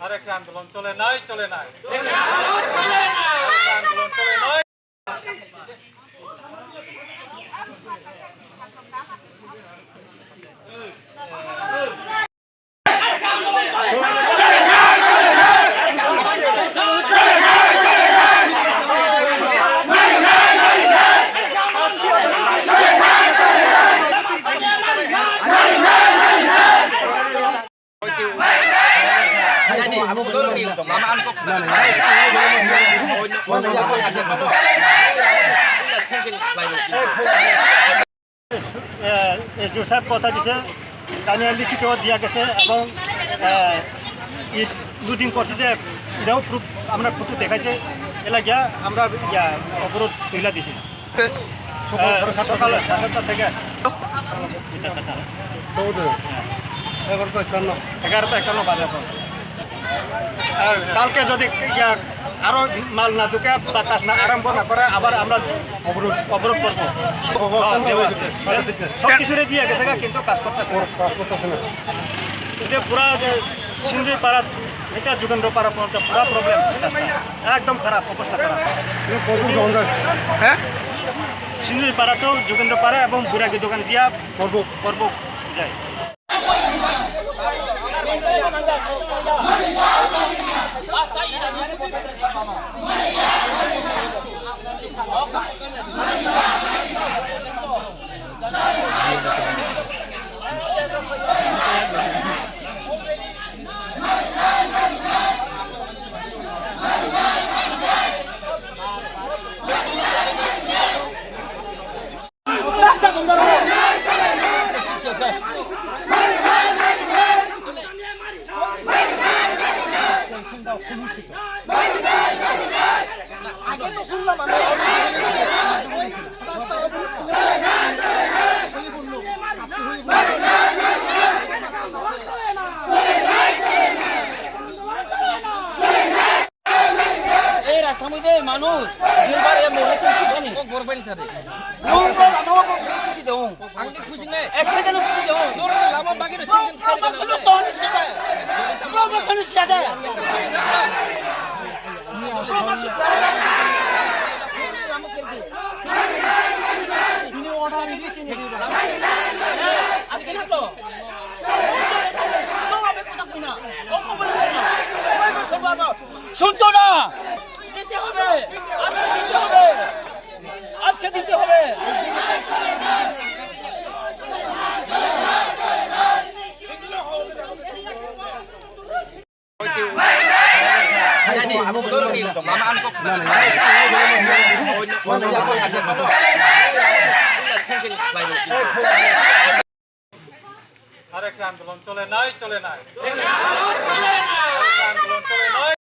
আরেকটা আন্দোলন চলে নাই চলে নাই। আন্দোলন চলে নাই। সাহেব কথা দিছে টানিয়া লিখিত দিয়া গেছে এবং দুদিন করছে যে এটাও প্রুফ আমরা ফটো দেখাইছে এলা গিয়া আমরা ইয়া অবরোধ তুইলা দিছি সকাল সাতটা থেকে এগারোটা একান্ন বাজে কালকে যদি আরও মাল না ঢুকে বা কাজ না আরম্ভ না করে আবার আমরা অবরোধ অবরোধ করব। সব কিছুরে দিয়ে গেছে কিন্তু কাজ করতে কাজ করতেছে না। যে পুরা যে সিন্ধুরি পাড়া এটা যুগেন্দ্র পাড়া পর্যন্ত পুরা প্রবলেম একদম খারাপ অবস্থা খারাপ। হ্যাঁ? সিন্ধুরি পাড়াতেও যুগেন্দ্র পাড়া এবং বুড়াগি দোকান দিয়া পর্ব পর্ব যায়। Hasta ahí, Daniel, এই রাস্তার মধ্যে মানুষ দুইবার এ মরে তো খুশি নেই। খুশি দেও খুশি দেও sini. প্রোডাকশন তো অনেক সেটা। প্রোডাকশন শুনতো না। দিতে হবে। আজকে দিতে হবে। আজকে দিতে হবে. আরেকটা আন্দোলন চলে নাই চলে নাই।